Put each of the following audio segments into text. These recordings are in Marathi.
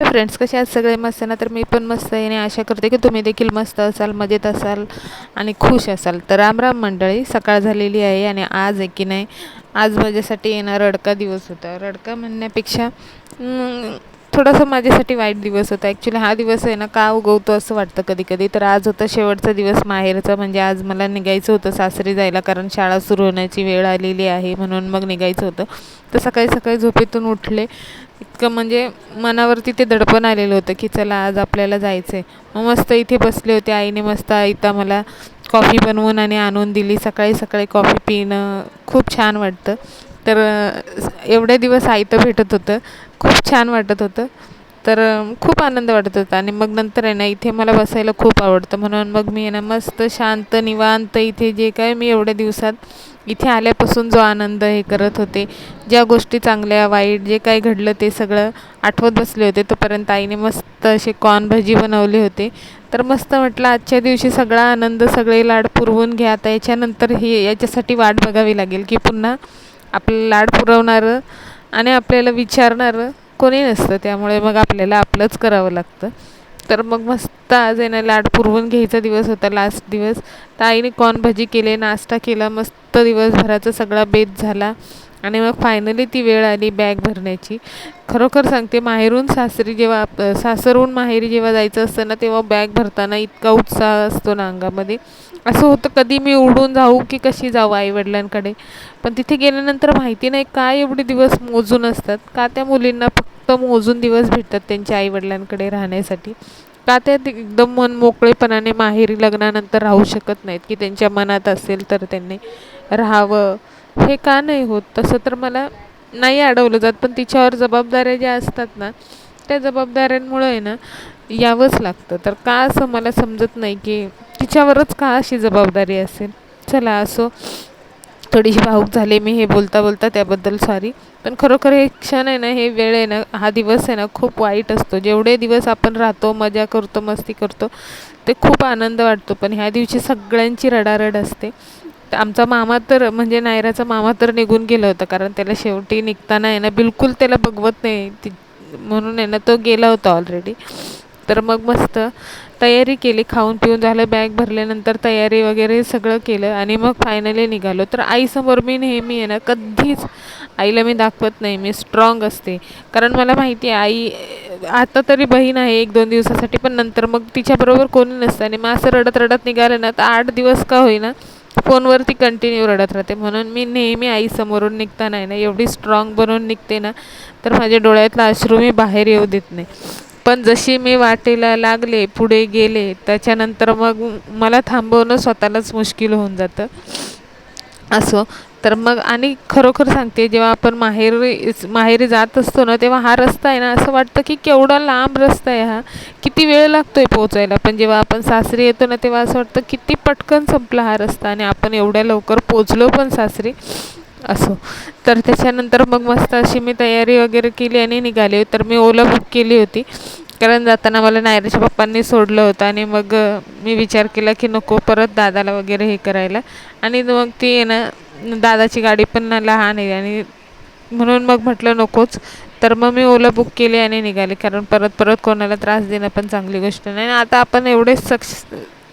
फ्रेंड्स कसे आहेत? सगळे मस्त ना? तर मी पण मस्त आहे आणि आशा करते की तुम्ही देखील मस्त असाल मजेत असाल आणि खुश असाल. तर रामराम मंडळी सकाळ झालेली आहे आणि आज आहे की नाही? आज माझ्यासाठी येणार रडका दिवस होता. रडका म्हणण्यापेक्षा थोडासा माझ्यासाठी वाईट दिवस होता. ॲक्च्युली हा दिवस आहे ना का उगवतो असं वाटतं कधी कधी तर आज होता शेवटचा दिवस माहेरचा म्हणजे आज मला निघायचं होतं सासरी जायला कारण शाळा सुरू होण्याची वेळ आलेली आहे म्हणून मग निघायचं होतं. तर सकाळी सकाळी झोपेतून उठले. इतकं म्हणजे मनावरती ते दडपण आलेलं होतं की चला आज आपल्याला जायचं आहे मग मस्त इथे बसले होते आईने मस्त इथं मला कॉफी बनवून आणि आणून दिली. सकाळी सकाळी कॉफी पिणं खूप छान वाटतं. तर एवढे दिवस आईतं भेटत होतं. खूप छान वाटत होतं. तर खूप आनंद वाटत होता. आणि मग नंतर आहे ना इथे मला बसायला खूप आवडतं. म्हणून मग मी आहे ना मस्त शांत निवांत इथे जे काय मी एवढ्या दिवसात इथे आल्यापासून जो आनंद हे करत होते. ज्या गोष्टी चांगल्या वाईट जे काही घडलं ते सगळं आठवत बसले होते. तोपर्यंत आईने मस्त असे कॉर्न भजी बनवले होते. तर मस्त म्हटलं आजच्या दिवशी सगळा आनंद सगळे लाड पुरवून घ्या. आता याच्यानंतर हे याच्यासाठी वाट बघावी लागेल की पुन्हा आपलं लाड पुरवणारं आणि आपल्याला विचारणारं कोणी नसतं त्यामुळे मग आपल्याला आपलंच करावं लागतं. तर मग मस्त आज आहे ना लाड पुरवून घ्यायचा दिवस होता लास्ट दिवस. तर आईने कॉर्न भजी केले नाश्ता केला मस्त दिवसभराचा सगळा बेत झाला. आणि मग फायनली ती वेळ आली बॅग भरण्याची. खरोखर सांगते माहेरून सासरी जेव्हा सासरहून माहेरी जेव्हा जायचं असतं ना तेव्हा बॅग भरताना इतका उत्साह असतो ना अंगामध्ये. असं होतं कधी मी उडून जाऊ की कशी जाऊ आईवडिलांकडे. पण तिथे गेल्यानंतर माहिती नाही काय एवढे दिवस मोजून असतात. का त्या मुलींना फक्त मोजून दिवस भेटतात त्यांच्या आईवडिलांकडे राहण्यासाठी? का त्या एकदम मन मोकळेपणाने माहेरी लग्नानंतर राहू शकत नाहीत की त्यांच्या मनात असेल तर त्यांनी राहावं? हे का नाही होत? तसं तर मला नाही अडवलं जात. पण तिच्यावर जबाबदाऱ्या ज्या असतात ना त्या जबाबदाऱ्यांमुळे आहे ना यावंच लागतं. तर का असं? मला समजत नाही की तिच्यावरच का अशी जबाबदारी असेल? चला असो. थोडीशी भाऊक झाले मी हे बोलता बोलता त्याबद्दल सॉरी पण खरोखर हे क्षण आहे ना हे वेळ आहे ना हा दिवस आहे ना खूप वाईट असतो. जेवढे दिवस आपण राहतो मजा करतो मस्ती करतो ते खूप आनंद वाटतो. पण ह्या दिवशी सगळ्यांची रडारड असते. आमचा मामा तर म्हणजे नायराचा मामा तर निघून गेला होता कारण त्याला शेवटी निघताना आहे ना बिलकुल त्याला बघवत नाही. ती म्हणून आहे ना तो गेला होता ऑलरेडी तर मग मस्त तयारी केली खाऊन पिऊन झालं बॅग भरल्यानंतर तयारी वगैरे सगळं केलं आणि मग फायनली निघालो. तर आईसमोर मी नेहमी आहे ना कधीच आईला मी दाखवत नाही मी स्ट्रॉंग असते. कारण मला माहिती आहे आई आता तरी बहीण आहे एक दोन दिवसासाठी पण नंतर मग तिच्याबरोबर कोणी नसतं आणि मग असं रडत रडत निघालं ना तर आठ दिवस का होईना फोनवरती कंटिन्यू रडत राहते. म्हणून मी नेहमी आईसमोरून निघताना आहे ना एवढी स्ट्रॉंग बनवून निघते ना तर माझ्या डोळ्यातला अश्रू मी बाहेर येऊ देत नाही. पण जशी मी वाटेला लागले पुढे गेले त्याच्यानंतर मग मला थांबवणं स्वतःलाच मुश्किल होऊन जातं. असो. तर मग आणि खरोखर सांगते जेव्हा आपण माहेरी माहेरी जात असतो ना तेव्हा हा रस्ता आहे ना असं वाटतं की केवढा लांब रस्ता आहे हा. किती वेळ लागतो आहे पोचायला पण जेव्हा आपण सासरी येतो ना तेव्हा असं वाटतं किती पटकन संपला हा रस्ता आणि आपण एवढ्या लवकर पोचलो पण सासरी. असो. तर त्याच्यानंतर मग मस्त अशी मी तयारी वगैरे केली आणि निघाले. तर मी ओला बुक केली होती. कारण जाताना मला नायराच्या पप्पांनी सोडलं होतं आणि मग मी विचार केला की नको परत दादाला वगैरे हे करायला. आणि मग ती आहे ना दादाची गाडी पण लहान आहे आणि म्हणून मग म्हटलं नकोच. तर मग मी ओला बुक केली आणि निघाले. कारण परत परत कोणाला त्रास देणं पण चांगली गोष्ट नाही. आता आपण एवढे सक्ष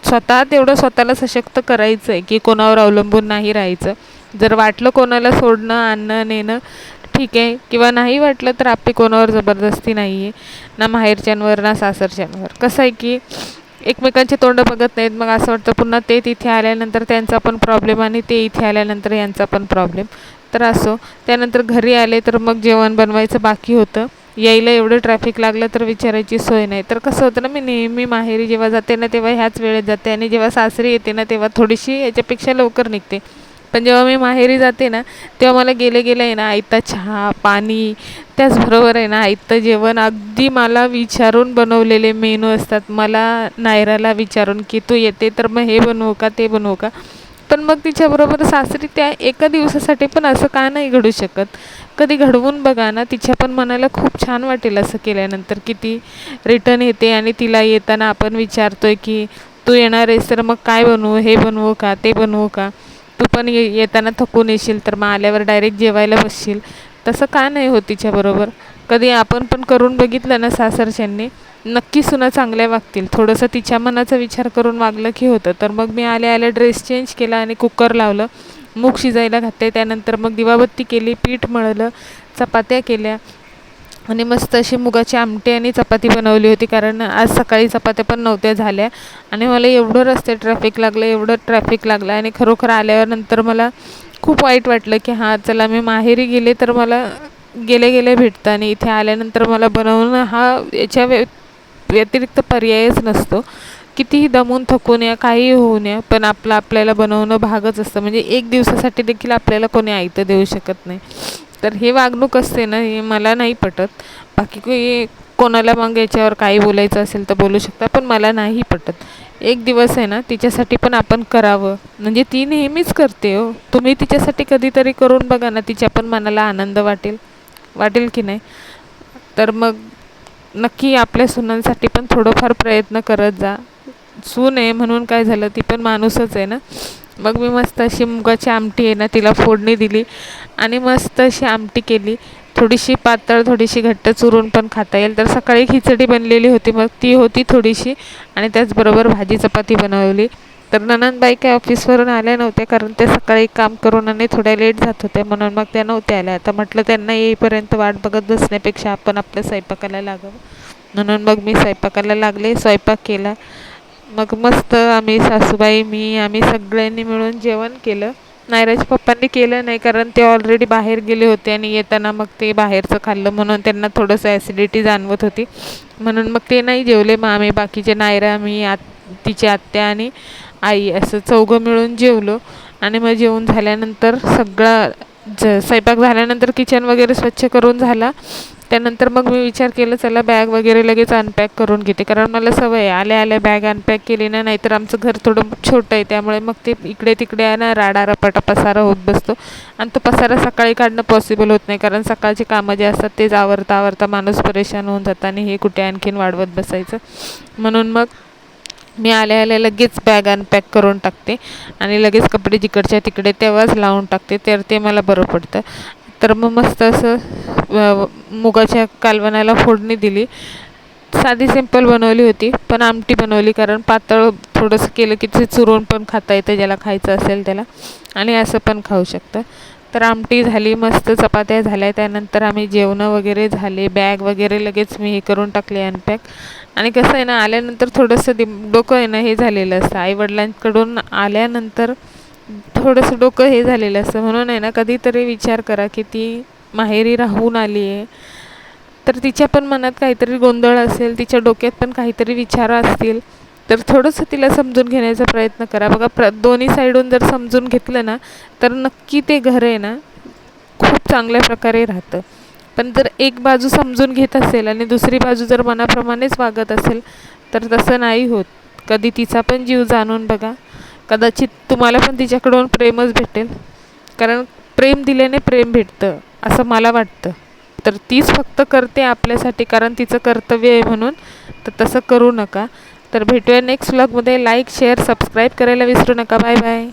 स्वतः तेवढं स्वतःला सशक्त करायचं आहे की कोणावर अवलंबून नाही राहायचं. जर वाटलं कोणाला सोडणं आणणं नेणं ठीक आहे. किंवा नाही वाटलं तर आपली कोणावर जबरदस्ती नाही आहे ना माहेरच्यांवर ना सासरच्यांवर. कसं आहे की एकमेकांचे तोंड बघत नाहीत. मग असं वाटतं पुन्हा ते तिथे आल्यानंतर त्यांचा पण प्रॉब्लेम आणि ते इथे आल्यानंतर यांचा पण प्रॉब्लेम तर असो. त्यानंतर घरी आले तर मग जेवण बनवायचं बाकी होतं. यायला एवढं ट्रॅफिक लागलं तर विचारायची सोय नाही. तर कसं होतं ना मी नेहमी माहेरी जेव्हा जाते ना तेव्हा ह्याच वेळेत जाते. आणि जेव्हा सासरी येते ना तेव्हा थोडीशी याच्यापेक्षा लवकर निघते. पण जेव्हा मी माहेरी जाते ना तेव्हा मला गेले गेले आहे ना आयता चहा पाणी त्याचबरोबर आहे ना आयतं जेवण. अगदी मला विचारून बनवलेले मेनू असतात. मला नायराला विचारून की तू येते तर मग हे बनवू का ते बनवू का? पण मग तिच्याबरोबर सासरी त्या एका दिवसासाठी पण असं का नाही घडू शकत. कधी घडवून बघा ना तिच्या पण मनाला खूप छान वाटेल असं केल्यानंतर की ती रिटर्न येते आणि तिला येताना आपण विचारतो आहे की तू येणार आहेस तर मग काय बनवू? हे बनवू का? ते बनवू का? तू पण ये येताना थकून येशील तर मग आल्यावर डायरेक्ट जेवायला बसशील. तसं का नाही हो तिच्याबरोबर कधी आपण पण करून बघितलं ना सासरच्यांनी नक्की सुना चांगल्या वागतील. थोडंसं तिच्या मनाचा विचार करून वागलं की होतं. तर मग मी आल्या आल्या ड्रेस चेंज केला आणि कुकर लावलं. मूग शिजायला घातले त्यानंतर मग दिवाबत्ती केली पीठ मळलं चपात्या केल्या. आणि मस्त अशी मुगाची आमटी आणि चपाती बनवली होती कारण आज सकाळी चपात्या पण नव्हत्या झाल्या. आणि मला एवढं रस्ते ट्रॅफिक लागलं एवढं ट्रॅफिक लागलं आणि खरोखर आल्यावर नंतर मला खूप वाईट वाटलं की हां चला मी माहेरी गेले तर मला गेले गेले भेटतं आणि इथे आल्यानंतर मला बनवणं हा याच्या व्य व्यतिरिक्त पर्यायच नसतो. कितीही दमून थकून या काहीही होऊ नये पण आपलं आपल्याला बनवणं भागच असतं. म्हणजे एक दिवसासाठी देखील आपल्याला कोणी आयतं देऊ शकत नाही. तर हे वागणूक असते ना हे मला नाही पटत. बाकी काही कोणाला मग याच्यावर काही बोलायचं असेल तर बोलू शकता पण मला नाही पटत. एक दिवस आहे ना तिच्यासाठी पण आपण करावं. म्हणजे ती नेहमीच करते हो. तुम्ही तिच्यासाठी कधीतरी करून बघा ना तिच्या पण मनाला आनंद वाटेल. वाटेल की नाही? तर मग नक्की आपल्या सुनांसाठी पण थोडंफार प्रयत्न करत जा. सून आहे म्हणून काय झालं ती पण माणूसच आहे ना. मग मी मस्त अशी मुगाची आमटी आहे ना तिला फोडणी दिली आणि मस्त अशी आमटी केली. थोडीशी पातळ थोडीशी घट्ट चुरून पण खाता येईल. तर सकाळी खिचडी बनलेली होती मग ती होती थोडीशी आणि त्याचबरोबर भाजी चपाती बनवली. तर ननंदबाई काय ऑफिसवरून आल्या नव्हत्या कारण ते सकाळी काम करून आणि थोड्या लेट जात होत्या म्हणून मग त्या नव्हत्या आल्या. आता म्हटलं त्यांना येईपर्यंत वाट बघत बसण्यापेक्षा आपण आपल्या स्वयंपाकाला लागावं. म्हणून मग मी स्वयंपाकाला लागले स्वयंपाक केला. मग मस्त आम्ही सासूबाई मी आम्ही सगळ्यांनी मिळून जेवण केलं. नायराच्या पप्पांनी केलं नाही कारण ते ऑलरेडी बाहेर गेले होते आणि येताना मग ते बाहेरचं खाल्लं म्हणून त्यांना थोडंसं ॲसिडिटी जाणवत होती. म्हणून मग ते नाही जेवले. मग आम्ही बाकीचे नायरा मी आत तिची आत्या आणि आई असं चौघं मिळून जेवलो. आणि मग जेवून झाल्यानंतर सगळा ज स्वयंपाक झाल्यानंतर किचन वगैरे स्वच्छ करून झाला. त्यानंतर मग मी विचार केला चला बॅग वगैरे लगेच अनपॅक करून घेते. कारण मला सवय आहे आल्या आल्या बॅग अनपॅक केली ना नाहीतर आमचं घर थोडं छोटं आहे त्यामुळे मग ते इकडे तिकडे आहे ना राडारपाटा पसारा होत बसतो. आणि तो पसारा सकाळी काढणं पॉसिबल होत नाही कारण सकाळची कामं जे असतात तेच आवरता आवरता माणूस परेशान होऊन जातं आणि हे कुठे आणखीन वाढवत बसायचं. म्हणून मग मी आल्या आल्या लगेच बॅग अनपॅक करून टाकते आणि लगेच कपडे जिकडच्या तिकडे तेव्हाच लावून टाकते तर ते मला बरं पडतं. तर मग मस्त असं मुगाच्या कालवणाला फोडणी दिली. साधी सिंपल बनवली होती पण आमटी बनवली कारण पातळ थोडंसं केलं की ते चुरून पण खाता येतं ज्याला खायचं असेल त्याला. आणि असं पण खाऊ शकतं. तर आमटी झाली मस्त चपात्या झाल्या. त्यानंतर आम्ही जेवणं वगैरे झाले बॅग वगैरे लगेच मी हे करून टाकले अनपॅक आणि कसं आहे ना आल्यानंतर थोडंसं दि डोकं आहे ना हे झालेलं असतं. आईवडिलांकडून आल्यानंतर थोडंसं डोकं हे झालेलं असतं. म्हणून आहे ना कधीतरी विचार करा की ती माहेरी राहून आली आहे. तर तिच्या पण मनात काहीतरी गोंधळ असेल तिच्या डोक्यात पण काहीतरी विचार असतील. तर थोडंसं तिला समजून घेण्याचा प्रयत्न करा. बघा प्र दोन्ही साईडून जर समजून घेतलं ना तर नक्की ते घर आहे ना खूप चांगल्या प्रकारे राहतं. पण जर एक बाजू समजून घेत असेल आणि दुसरी बाजू जर मनाप्रमाणेच वागत असेल तर तसं नाही होत. कधी तिचा पण जीव जाणून बघा. कदाचित तुम्हाला पण तिच्याकडून प्रेमच भेटेल. कारण प्रेम दिल्याने प्रेम भेटतं असं मला वाटतं. तर तीच फक्त करते आपल्यासाठी कारण तिचं कर्तव्य आहे म्हणून. तर तसं करू नका. तर भेटूया नेक्स्ट व्लॉगमध्ये लाईक शेअर सबस्क्राईब करायला विसरू नका. Bye bye